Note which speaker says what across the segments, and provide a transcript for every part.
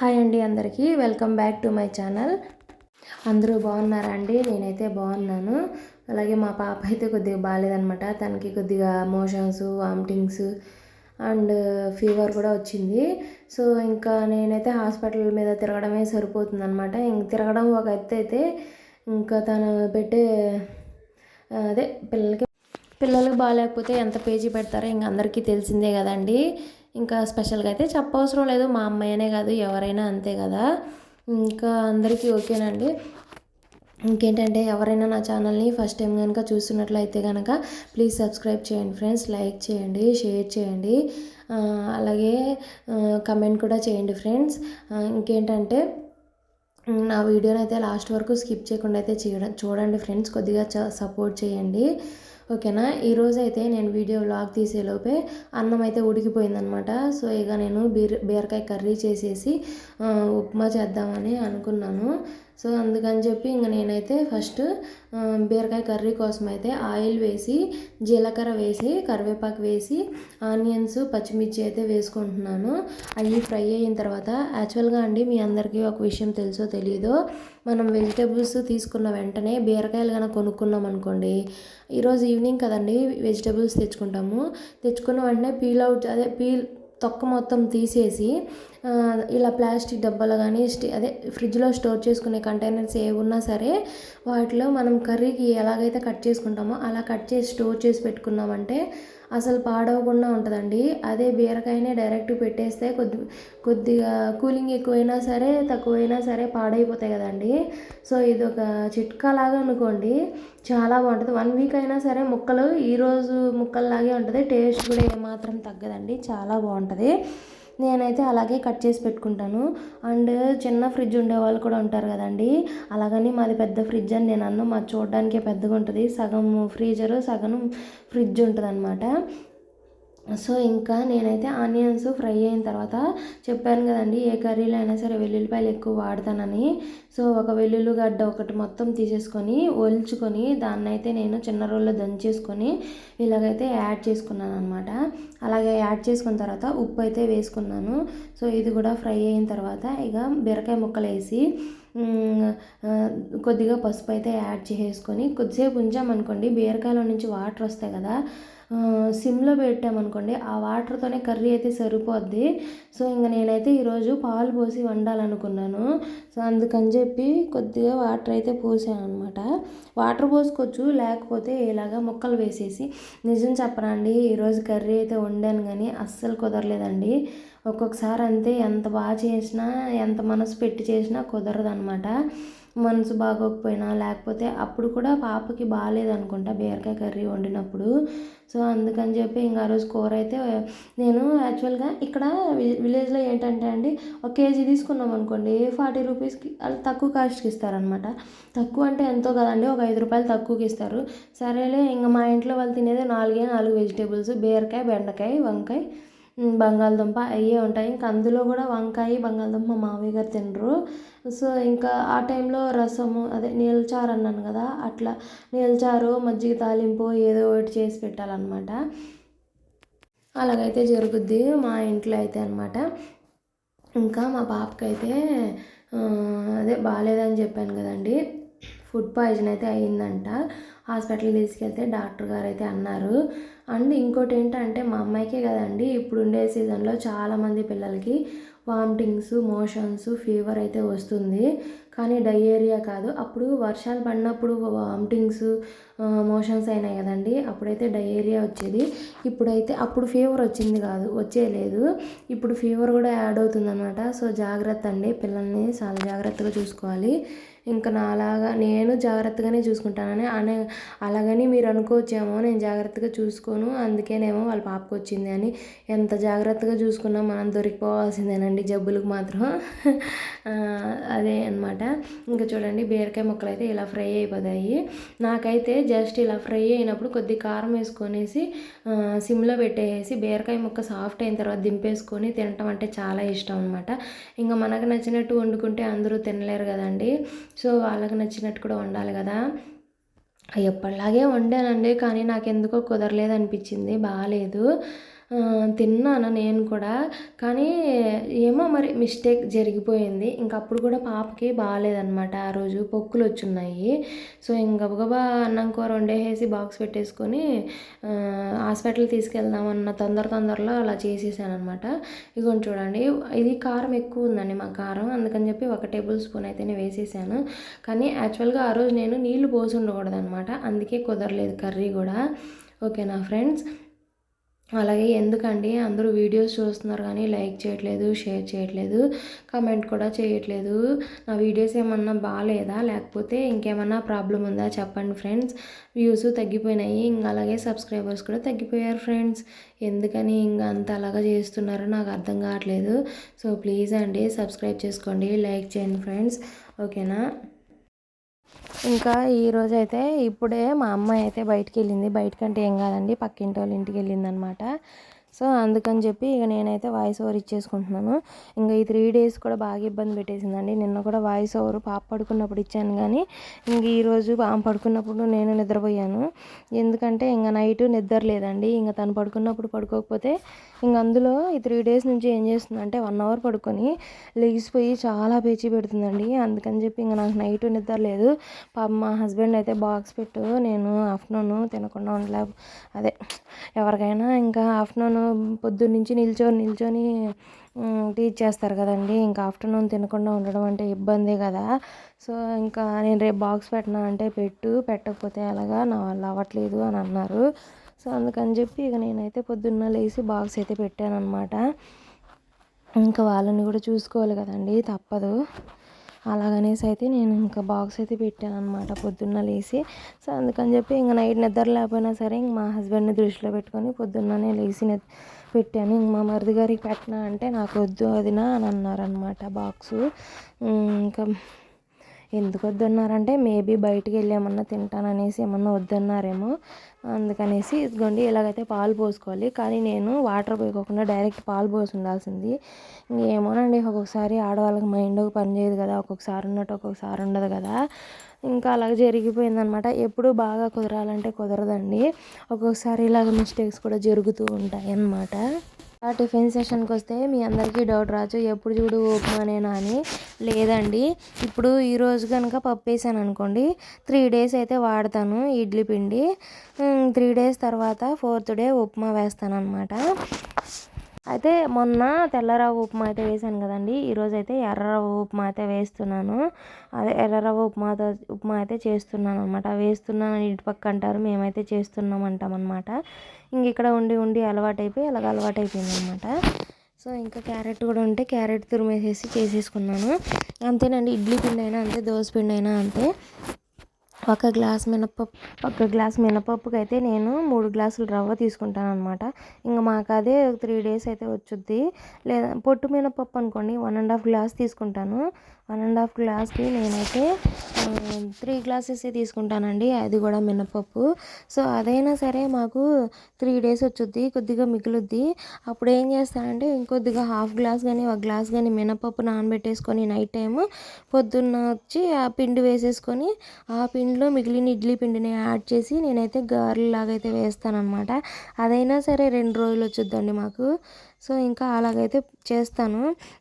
Speaker 1: Hi అండి అందరికీ. Welcome back to my channel. అందరూ బాగున్నారా అండి? నేనైతే బాగున్నాను. అలాగే మా పాప అయితే కొద్దిగా బాగాలేదనమాట తనకి కొద్దిగా మోషన్స్ వామిటింగ్స్ అండ్ ఫీవర్ కూడా వచ్చింది. సో ఇంకా నేనైతే హాస్పిటల్ మీద తిరగడమే సరిపోతుంది అనమాట ఇంక తిరగడం ఒక ఎత్తు అయితే ఇంకా తను పెట్టే అదే పిల్లలకి పిల్లలకు బాగాలేకపోతే ఎంత పేజీ పెడతారో ఇంక అందరికీ తెలిసిందే కదండి. ఇంకా స్పెషల్గా అయితే చెప్పవసరం లేదు. మా అమ్మాయినే కాదు ఎవరైనా అంతే కదా. ఇంకా అందరికీ ఓకేనండి. ఇంకేంటంటే ఎవరైనా నా ఛానల్ని ఫస్ట్ టైం కనుక చూస్తున్నట్లయితే కనుక ప్లీజ్ సబ్స్క్రైబ్ చేయండి ఫ్రెండ్స్. లైక్ చేయండి షేర్ చేయండి. అలాగే కమెంట్ కూడా చేయండి ఫ్రెండ్స్. ఇంకేంటంటే నా వీడియోని అయితే లాస్ట్ వరకు స్కిప్ చేయకుండా అయితే చూడండి ఫ్రెండ్స్. కొద్దిగా సపోర్ట్ చేయండి. ఓకేనా? ఈరోజు అయితే నేను వీడియో వ్లాగ్ తీసేలోపే అన్నం అయితే ఉడికిపోయిందనమాట సో ఇక నేను బీర బీరకాయ కర్రీ చేసేసి ఉప్మా చేద్దామని అనుకున్నాను. సో అందుకని చెప్పి ఇంక నేనైతే ఫస్ట్ బీరకాయ కర్రీ కోసం అయితే ఆయిల్ వేసి జీలకర్ర వేసి కరివేపాకు వేసి ఆనియన్స్ పచ్చిమిర్చి అయితే వేసుకుంటున్నాను. అవి ఫ్రై అయిన తర్వాత యాక్చువల్గా అండి మీ అందరికీ ఒక విషయం తెలుసో తెలియదో మనం వెజిటేబుల్స్ తీసుకున్న వెంటనే బీరకాయలు కనుక కొనుక్కున్నాం అనుకోండి ఈరోజు ఈవినింగ్ కదండి వెజిటేబుల్స్ తెచ్చుకుంటాము. తెచ్చుకున్న వెంటనే పీల్ అవుట్ అదే పీల్ తొక్క మొత్తం తీసేసి ఇలా ప్లాస్టిక్ డబ్బాలు కానీ అదే ఫ్రిడ్జ్లో స్టోర్ చేసుకునే కంటైనర్స్ ఏ ఉన్నా సరే వాటిలో మనం కర్రీకి ఎలాగైతే కట్ చేసుకుంటామో అలా కట్ చేసి స్టోర్ చేసి పెట్టుకున్నామంటే అసలు పాడవకుండా ఉంటుందండి. అదే బీరకాయనే డైరెక్ట్ పెట్టేస్తే కొద్ది కొద్దిగా కూలింగ్ ఎక్కువైనా సరే తక్కువైనా సరే పాడైపోతాయి కదండి. సో ఇది ఒక చిట్కా లాగా అనుకోండి చాలా బాగుంటుంది. వన్ వీక్ అయినా సరే ముక్కలు ఈరోజు ముక్కల్లాగే ఉంటుంది. టేస్ట్ కూడా ఏమాత్రం తగ్గదండి. చాలా బాగుంటుంది. నేనైతే అలాగే కట్ చేసి పెట్టుకుంటాను. అండ్ చిన్న ఫ్రిడ్జ్ ఉండేవాళ్ళు కూడా ఉంటారు కదండి. అలాగని మాది పెద్ద ఫ్రిడ్జ్ అని నేను అన్న మాది చూడడానికే పెద్దగా ఉంటుంది సగం ఫ్రీజరు సగం ఫ్రిడ్జ్ ఉంటుంది అనమాట సో ఇంకా నేనైతే ఆనియన్స్ ఫ్రై అయిన తర్వాత చెప్పాను కదండి ఏ కర్రీలో అయినా సరే వెల్లుల్లిపాయలు ఎక్కువ వాడతానని. సో ఒక వెల్లుల్లిగడ్డ ఒకటి మొత్తం తీసేసుకొని ఒలుచుకొని దాన్ని అయితే నేను చిన్న రోల్లో దంచేసుకొని ఇలాగైతే యాడ్ చేసుకున్నాను అనమాట అలాగే యాడ్ చేసుకున్న తర్వాత ఉప్పు అయితే వేసుకున్నాను. సో ఇది కూడా ఫ్రై అయిన తర్వాత ఇక బీరకాయ ముక్కలు వేసి కొద్దిగా పసుపు అయితే యాడ్ చేసుకొని కొద్దిసేపు ఉంచామనుకోండి బీరకాయలో నుంచి వాటర్ వస్తాయి కదా సిమ్లో పెట్టామనుకోండి ఆ వాటర్తోనే కర్రీ అయితే సరిపోద్ది. సో ఇంక నేనైతే ఈరోజు పాలు పోసి వండాలనుకున్నాను. సో అందుకని చెప్పి కొద్దిగా వాటర్ అయితే పోసాను అనమాట వాటర్ పోసుకోవచ్చు లేకపోతే ఇలాగా ముక్కలు వేసేసి. నిజం చెప్పనండి ఈరోజు కర్రీ అయితే వండాను కానీ అస్సలు కుదరలేదండి. ఒక్కొక్కసారి అంతే ఎంత బాగా చేసినా ఎంత మనసు పెట్టి చేసినా కుదరదు అనమాట మనసు బాగోకపోయినా లేకపోతే అప్పుడు కూడా పాపకి బాగాలేదనుకుంటా బీరకాయ కర్రీ వండినప్పుడు. సో అందుకని చెప్పి ఇంకా ఆ రోజు కూర అయితే నేను యాక్చువల్గా ఇక్కడ విలేజ్లో ఏంటంటే అండి ఒక కేజీ తీసుకున్నాం అనుకోండి ఫార్టీ రూపీస్కి వాళ్ళు తక్కువ కాస్ట్కి ఇస్తారనమాట తక్కువ అంటే ఎంతో కదండి ఒక ఐదు రూపాయలు తక్కువకి ఇస్తారు. సరేలే ఇంకా మా ఇంట్లో వాళ్ళు తినేది నాలుగే నాలుగు వెజిటేబుల్స్ బీరకాయ బెండకాయ వంకాయ బంగాళదుంప అయ్యే ఉంటాయి. ఇంకా అందులో కూడా వంకాయ బంగాళదుంప మామయ్య గారు తినరు. సో ఇంకా ఆ టైంలో రసము అదే నీళ్ళచారు అన్నాను కదా అట్లా నీళ్ళచారు మజ్జిగ తాలింపు ఏదో ఒకటి చేసి పెట్టాలన్నమాట. అలాగైతే జరుగుద్ది మా ఇంట్లో అయితే అనమాట ఇంకా మా పాపకైతే అదే బాగాలేదని చెప్పాను కదండి. ఫుడ్ పాయిజన్ అయితే అయిందంట హాస్పిటల్ తీసుకెళ్తే డాక్టర్ గారు అయితే అన్నారు. అండ్ ఇంకోటి ఏంటంటే మా అమ్మాయికే కదండి ఇప్పుడు ఉండే సీజన్లో చాలామంది పిల్లలకి వామిటింగ్స్ మోషన్స్ ఫీవర్ అయితే వస్తుంది. కానీ డయేరియా కాదు. అప్పుడు వర్షాలు పడినప్పుడు వామిటింగ్స్ మోషన్స్ అయినాయి కదండి. అప్పుడైతే డయేరియా వచ్చేది. ఇప్పుడైతే అప్పుడు ఫీవర్ వచ్చింది కాదు వచ్చేయలేదు ఇప్పుడు ఫీవర్ కూడా యాడ్ అవుతుందన్నమాట. సో జాగ్రత్త అండి పిల్లల్ని చాలా జాగ్రత్తగా చూసుకోవాలి. ఇంకా నాలాగా నేను జాగ్రత్తగానే చూసుకుంటానని అనే అలాగని మీరు అనుకోవచ్చేమో నేను జాగ్రత్తగా చూసుకోను అందుకేనేమో వాళ్ళ పాపకు వచ్చింది అని. ఎంత జాగ్రత్తగా చూసుకున్నా మనం దొరికిపోవాల్సిందేనండి జబ్బులకు మాత్రం. అదే అనమాట ఇంకా చూడండి బీరకాయ ముక్కలు అయితే ఇలా ఫ్రై అయిపోతాయి. నాకైతే జస్ట్ ఇలా ఫ్రై అయినప్పుడు కొద్ది కారం వేసుకొనేసి సిమ్లో పెట్టేసి బీరకాయ ముక్క సాఫ్ట్ అయిన తర్వాత దింపేసుకొని తినటం అంటే చాలా ఇష్టం అనమాట ఇంకా మనకు నచ్చినట్టు వండుకుంటే అందరూ తినలేరు కదండి. సో వాళ్ళకి నచ్చినట్టు కూడా వండాలి కదా. ఎప్పటిలాగే వండానండి కానీ నాకు ఎందుకో కుదరలేదు అనిపించింది బాగాలేదు. తిన్నాను నేను కూడా. కానీ ఏమో మరి మిస్టేక్ జరిగిపోయింది. ఇంక అప్పుడు కూడా పాపకి బాగాలేదనమాట ఆ రోజు పొక్కులు వచ్చున్నాయి. సో ఇంకా గబగబా అన్నం కూర వండేసి బాక్స్ పెట్టేసుకొని హాస్పిటల్ తీసుకెళ్దామన్న తొందర తొందరలో అలా చేసేసాను అనమాట ఇదిగోండి చూడండి ఇది కారం ఎక్కువ ఉందండి మా కారం. అందుకని చెప్పి ఒక టేబుల్ స్పూన్ అయితేనే వేసేసాను. కానీ యాక్చువల్గా ఆ రోజు నేను నీళ్ళు పోసి ఉండకూడదు అనమాట అందుకే కుదరలేదు కర్రీ కూడా. ఓకేనా ఫ్రెండ్స్? అలాగే ఎందుకండి అందరూ వీడియోస్ చూస్తున్నారు కానీ లైక్ చేయట్లేదు షేర్ చేయట్లేదు కమెంట్ కూడా చేయట్లేదు. నా వీడియోస్ ఏమన్నా బాగాలేదా లేకపోతే ఇంకేమన్నా ప్రాబ్లం ఉందా? చెప్పండి ఫ్రెండ్స్. వ్యూస్ తగ్గిపోయినాయి. ఇంకా అలాగే సబ్స్క్రైబర్స్ కూడా తగ్గిపోయారు ఫ్రెండ్స్. ఎందుకని ఇంకా అంత అలాగా చేస్తున్నారో? నాకు అర్థం కావట్లేదు. సో ప్లీజ్ అండి సబ్స్క్రైబ్ చేసుకోండి. లైక్ చేయండి ఫ్రెండ్స్. ఓకేనా? ఇంకా ఈరోజు అయితే ఇప్పుడే మా అమ్మాయి అయితే బయటికి వెళ్ళింది బయటకంటే ఏం కాదండి పక్కింటి వాళ్ళ ఇంటికి వెళ్ళింది అనమాట సో అందుకని చెప్పి ఇక నేనైతే వాయిస్ ఓవర్ ఇచ్చేసుకుంటున్నాను. ఇంకా ఈ త్రీ డేస్ కూడా బాగా ఇబ్బంది పెట్టేసిందండి. నిన్న కూడా వాయిస్ ఓవర్ పాప పడుకున్నప్పుడు ఇచ్చాను కానీ ఇంక ఈరోజు పాప పడుకున్నప్పుడు నేను నిద్రపోయాను. ఎందుకంటే ఇంకా నైట్ నిద్ర లేదండి. ఇంకా తను పడుకున్నప్పుడు పడుకోకపోతే ఇంక అందులో ఈ త్రీ డేస్ నుంచి ఏం చేస్తుందంటే వన్ అవర్ పడుకొని లెగిసిపోయి చాలా పేచి పెడుతుందండి. అందుకని చెప్పి ఇంకా నాకు నైట్ నిద్ర లేదు. పాప మా హస్బెండ్ అయితే బాక్స్ పెట్టు నేను ఆఫ్టర్నూన్ తినకుండా ఉండలే. అదే ఎవరికైనా ఇంకా ఆఫ్టర్నూన్ పొద్దున్నుంచి నిల్చొని నిల్చొని టీచ్ చేస్తారు కదండి. ఇంకా ఆఫ్టర్నూన్ తినకుండా ఉండడం అంటే ఇబ్బందే కదా. సో ఇంకా నేను రేపు బాక్స్ పెట్టినా అంటే పెట్టు పెట్టకపోతే అలాగా నా వల్ల అవ్వట్లేదు అని అన్నారు. సో అందుకని చెప్పి ఇక నేనైతే పొద్దున్న లేచి బాక్స్ అయితే పెట్టాను అనమాట ఇంకా వాళ్ళని కూడా చూసుకోవాలి కదండి తప్పదు. అలాగనేసి అయితే నేను ఇంకా బాక్స్ అయితే పెట్టాను అనమాట పొద్దున్న లేచి సో అందుకని చెప్పి ఇంకా నైట్ నిద్ర లేకపోయినా సరే ఇంక మా హస్బెండ్ని దృష్టిలో పెట్టుకొని పొద్దున్ననే లేచి పెట్టాను. ఇంక మా మరిది గారికి పెట్టినా అంటే నాకు వద్దు అదినా అని అన్నారనమాట బాక్సు. ఇంకా ఎందుకు వద్దన్నారంటే మేబీ బయటికి వెళ్ళి ఏమన్నా తింటాననేసి ఏమన్నా వద్దన్నారేమో. అందుకనేసి ఇదిగోండి ఇలాగైతే పాలు పోసుకోవాలి. కానీ నేను వాటర్ పోయకోకుండా డైరెక్ట్ పాలు పోసి ఉండాల్సింది ఏమోనండి ఒక్కొక్కసారి ఆడవాళ్ళకి మైండ్ పని చేయదు కదా. ఒక్కొక్కసారి ఉన్నట్టు ఒక్కొక్కసారి ఉండదు కదా. ఇంకా అలాగ జరిగిపోయిందనమాట ఎప్పుడు బాగా కుదరాలంటే కుదరదండి. ఒక్కొక్కసారి ఇలాగ మిస్టేక్స్ కూడా జరుగుతూ ఉంటాయి అన్నమాట ఆ టిఫిన్ సెషన్కి వస్తే మీ అందరికీ డౌట్ రావచ్చు ఎప్పుడు చూడు ఉప్మానేనా అని. లేదండి. ఇప్పుడు ఈరోజు కనుక పప్పు వేసాను అనుకోండి త్రీ డేస్ అయితే వాడతాను ఇడ్లీ పిండి. త్రీ డేస్ తర్వాత ఫోర్త్ డే ఉప్మా వేస్తాను అనమాట అయితే మొన్న తెల్లరవ్వ ఉప్మా అయితే వేసాను కదండి. ఈరోజు అయితే ఎర్రరవ్వ ఉప్మా అయితే వేస్తున్నాను. అదే ఎర్రరవ్వ ఉప్మాతో ఉప్మా అయితే చేస్తున్నాను అనమాట వేస్తున్నాను ఇటు పక్క అంటారు. మేమైతే చేస్తున్నాం అంటాం అనమాట ఇంక ఇక్కడ ఉండి ఉండి అలవాటు అయిపోయి అలాగ అలవాటు అయిపోయింది అనమాట సో ఇంకా క్యారెట్ కూడా ఉంటే క్యారెట్ తురిమేసేసి చేసేసుకున్నాను. అంతేనండి. ఇడ్లీ పిండి అయినా అంతే దోశ పిండి అయినా అంతే. ఒక గ్లాస్ మినపప్పు ఒక గ్లాస్ మినపప్పుకి అయితే నేను మూడు గ్లాసులు రవ్వ తీసుకుంటాను అనమాట ఇంకా మాకు అదే త్రీ డేస్ అయితే వచ్చుద్ది. లేదా పొట్టు మినపప్పు అనుకోండి వన్ అండ్ హాఫ్ గ్లాస్ తీసుకుంటాను. వన్ అండ్ హాఫ్ గ్లాస్కి నేనైతే త్రీ గ్లాసెస్ తీసుకుంటానండి. అది కూడా మినపప్పు. సో అదైనా సరే మాకు త్రీ డేస్ వచ్చుద్ది కొద్దిగా మిగులుద్ది. అప్పుడు ఏం చేస్తానంటే ఇంకొద్దిగా హాఫ్ గ్లాస్ కానీ ఒక గ్లాస్ కానీ మినపప్పు నానబెట్టేసుకొని నైట్ టైం పొద్దున్న వచ్చి ఆ పిండి వేసేసుకొని ఆ పిండిలో మిగిలిన ఇడ్లీ పిండిని యాడ్ చేసి నేనైతే గారెలాగా అయితే వేస్తానమాట అదైనా సరే రెండు రోజులు వచ్చుద్దండి మాకు. సో ఇంకా అలాగైతే చేస్తాను.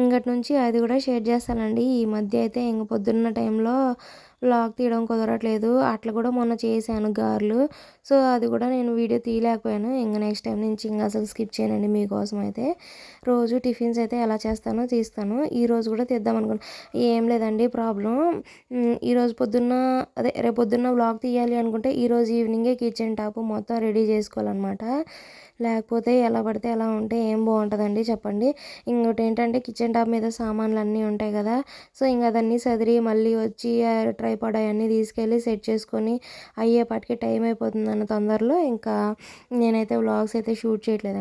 Speaker 1: ఇంకటి నుంచి అది కూడా షేర్ చేస్తానండి. ఈ మధ్య అయితే ఇంక పొద్దున్న టైంలో వ్లాగ్ తీయడం కుదరట్లేదు. అట్లా కూడా మొన్న చేశాను గారెలు. సో అది కూడా నేను వీడియో తీయలేకపోయాను. ఇంకా నెక్స్ట్ టైం నుంచి ఇంకా అసలు స్కిప్ చేయనండి మీకోసం అయితే. రోజు టిఫిన్స్ అయితే ఎలా చేస్తానో తీస్తాను. ఈరోజు కూడా తీద్దాం అనుకున్నాను ఏం లేదండి ప్రాబ్లం. ఈరోజు పొద్దున్న అదే రేపు పొద్దున్న వ్లాగ్ తీయాలి అనుకుంటే ఈరోజు ఈవినింగే కిచెన్ టాప్ మొత్తం రెడీ చేసుకోవాలన్నమాట. లేకపోతే ఎలా పడితే ఎలా ఉంటే ఏం బాగుంటుందండి చెప్పండి. ఇంకోటి ఏంటంటే కిచెన్ టాప్ మీద సామాన్లు అన్నీ ఉంటాయి కదా. సో ఇంకా అదన్నీ సదిరి మళ్ళీ వచ్చి ట్రైపాడ్ అవన్నీ తీసుకెళ్ళి సెట్ చేసుకొని అయ్యేపాటికి టైం అయిపోతుంది అన్న తొందరలో ఇంకా నేనైతే వ్లాగ్స్ అయితే షూట్ చేయట్లేదు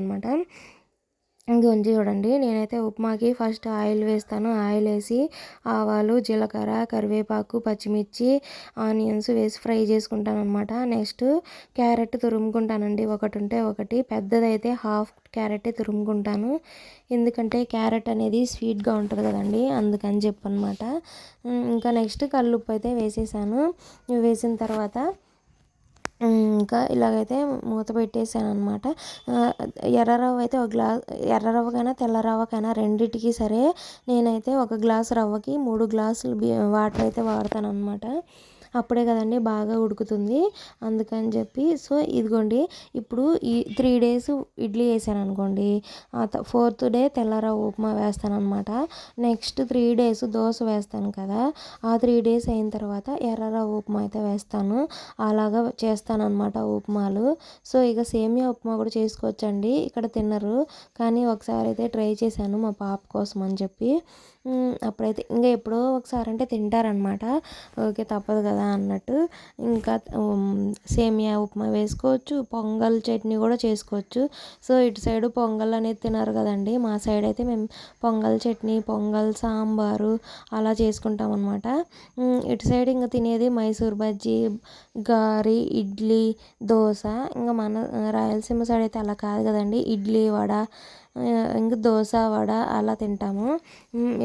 Speaker 1: అనమాట ఇంకొంచెం చూడండి. నేనైతే ఉప్మాకి ఫస్ట్ ఆయిల్ వేస్తాను. ఆయిల్ వేసి ఆవాలు జీలకర్ర కరివేపాకు పచ్చిమిర్చి ఆనియన్స్ వేసి ఫ్రై చేసుకుంటాను అనమాట నెక్స్ట్ క్యారెట్ తురుముకుంటానండి. ఒకటి ఉంటే ఒకటి. పెద్దదైతే హాఫ్ క్యారెట్ తురుముకుంటాను. ఎందుకంటే క్యారెట్ అనేది స్వీట్గా ఉంటుంది కదండి. అందుకని చెప్పనమాట ఇంకా నెక్స్ట్ కల్లుప్పు అయితే వేసేసాను. వేసిన తర్వాత ఇంకా ఇలాగైతే మూత పెట్టేసాను అనమాట ఎర్ర రవ్వ అయితే ఒక గ్లాస్ ఎర్ర రవ్వకైనా తెల్ల రవ్వకైనా రెండింటికి సరే నేనైతే ఒక గ్లాస్ రవ్వకి మూడు గ్లాసులు వాటర్ అయితే వాడతాను అనమాట అప్పుడే కదండి బాగా ఉడుకుతుంది. అందుకని చెప్పి సో ఇదిగోండి ఇప్పుడు ఈ త్రీ డేస్ ఇడ్లీ వేసాను అనుకోండి ఫోర్త్ డే తెల్లరవ్వ ఉప్మా వేస్తాను అనమాట నెక్స్ట్ త్రీ డేస్ దోశ వేస్తాను కదా ఆ త్రీ డేస్ అయిన తర్వాత ఎర్రరవ్వ ఉప్మా అయితే వేస్తాను. అలాగా చేస్తాను అనమాట ఉప్మాలు. సో ఇక సేమియా ఉప్మా కూడా చేసుకోవచ్చండి ఇక్కడ తిన్నరు కానీ ఒకసారి అయితే ట్రై చేశాను మా పాప కోసం అని చెప్పి. అప్పుడైతే ఇంకా ఎప్పుడో ఒకసారి అంటే తింటారనమాట ఓకే తప్పదు కదా. అన్నట్టు. ఇంకా సేమియా ఉప్మా వేసుకోవచ్చు. పొంగల్ చట్నీ కూడా చేసుకోవచ్చు. సో ఇటు సైడ్ పొంగల్ అనేది తినరు కదండి. మా సైడ్ అయితే మేము పొంగల్ చట్నీ పొంగల్ సాంబారు అలా చేసుకుంటాం అనమాట ఇటు సైడ్ ఇంకా తినేది మైసూర్ బజ్జీ గారి ఇడ్లీ దోశ. ఇంకా మన రాయలసీమ సైడ్ అయితే అలా కాదు కదండి. ఇడ్లీ వడ ఇంకా దోశ వడ అలా తింటాము.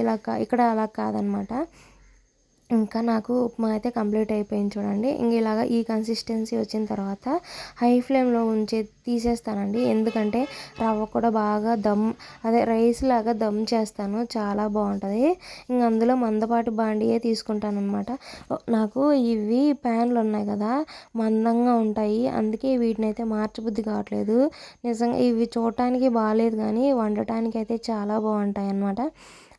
Speaker 1: ఇలా ఇక్కడ అలా కాదనమాట ఇంకా నాకు ఉప్మా అయితే కంప్లీట్ అయిపోయింది చూడండి. ఇంక ఇలాగ ఈ కన్సిస్టెన్సీ వచ్చిన తర్వాత హై ఫ్లేమ్లో ఉంచే తీసేస్తానండి. ఎందుకంటే రవ్వ కూడా బాగా దమ్ అదే రైస్ లాగా దమ్ చేస్తాను. చాలా బాగుంటుంది. ఇంక అందులో మందపాటి బాండియే తీసుకుంటాను అనమాట నాకు ఇవి ప్యాన్లు ఉన్నాయి కదా మందంగా ఉంటాయి. అందుకే వీటిని అయితే మార్చబుద్ధి కావట్లేదు. నిజంగా ఇవి చూడటానికి బాగాలేదు కానీ వండటానికి అయితే చాలా బాగుంటాయి అన్నమాట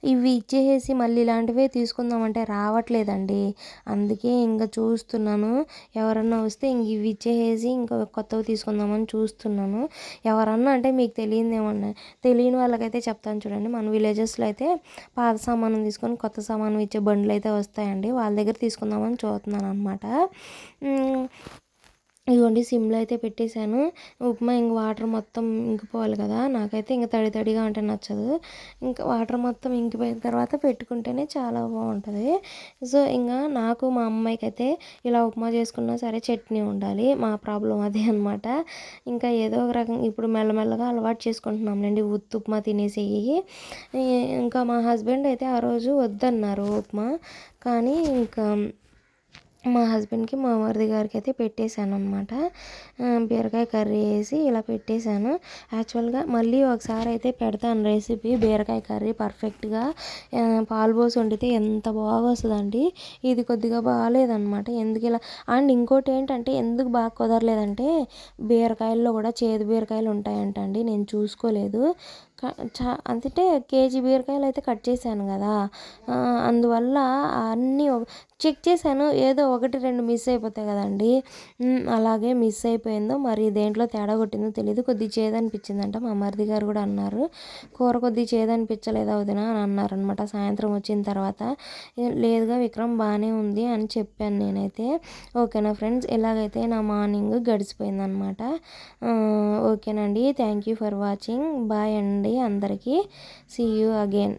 Speaker 1: ఇవి ఇచ్చేసి మళ్ళీ ఇలాంటివే తీసుకుందామంటే రావట్లేదండి. అందుకే ఇంకా చూస్తున్నాను. ఎవరన్నా వస్తే ఇంక ఇవి ఇచ్చేసి ఇంకా కొత్తవి తీసుకుందామని చూస్తున్నాను. ఎవరన్నా అంటే మీకు తెలియదేమన్నా తెలియని వాళ్ళకైతే చెప్తాను చూడండి. మన విలేజెస్లో అయితే పాత సామాను తీసుకొని కొత్త సామాను ఇచ్చే బండ్లు అయితే వస్తాయండి. వాళ్ళ దగ్గర తీసుకుందామని చూస్తున్నాను అనమాట ఇదిగోండి సిమ్లో అయితే పెట్టేశాను. ఉప్మా ఇంక వాటర్ మొత్తం ఇంకిపోవాలి కదా. నాకైతే ఇంక తడి తడిగా ఉంటే నచ్చదు. ఇంకా వాటర్ మొత్తం ఇంకిపోయిన తర్వాత పెట్టుకుంటేనే చాలా బాగుంటుంది. సో ఇంకా నాకు మా అమ్మాయికి అయితే ఇలా ఉప్మా చేసుకున్నా సరే చట్నీ ఉండాలి. మా ప్రాబ్లం అదే అనమాట ఇంకా ఏదో ఒక రకం ఇప్పుడు మెల్లమెల్లగా అలవాటు చేసుకుంటున్నాంలేండి. ఉత్తు ఉప్మా తినేసేయి. ఇంకా మా హస్బెండ్ అయితే ఆ రోజు వద్దన్నారు ఉప్మా. కానీ ఇంకా మా హస్బెండ్కి మా మరిది గారికి అయితే పెట్టేశాను అనమాట బీరకాయ కర్రీ వేసి ఇలా పెట్టేశాను. యాక్చువల్గా మళ్ళీ ఒకసారి అయితే పెడతాను రెసిపీ. బీరకాయ కర్రీ పర్ఫెక్ట్గా పాలు పోసి వండితే ఎంత బాగా వస్తుందండి. ఇది కొద్దిగా బాగాలేదనమాట ఎందుకు ఇలా అండ్ ఇంకోటి ఏంటంటే ఎందుకు బాగా కుదరలేదంటే బీరకాయల్లో కూడా చేదు బీరకాయలు ఉంటాయంటండి. నేను చూసుకోలేదు. చా అంటే కేజీ బీరకాయలు అయితే కట్ చేశాను కదా. అందువల్ల అన్నీ చెక్ చేశాను. ఏదో ఒకటి రెండు మిస్ అయిపోతాయి కదండి. అలాగే మిస్ అయిపోయిందో మరి దేంట్లో తేడా కొట్టిందో తెలియదు కొద్ది చేదనిపించిందంట. మా మరిది గారు కూడా అన్నారు. కూర కొద్ది చేదనిపించలేదా అవుతున్నా అని అన్నారనమాట సాయంత్రం వచ్చిన తర్వాత లేదుగా విక్రమ్ బాగానే ఉంది అని చెప్పాను నేనైతే. ఓకేనా ఫ్రెండ్స్? ఇలాగైతే నా మార్నింగ్ గడిచిపోయిందనమాట ఓకేనండి. Thank you for watching. Bye అండి అందరికీ. See you again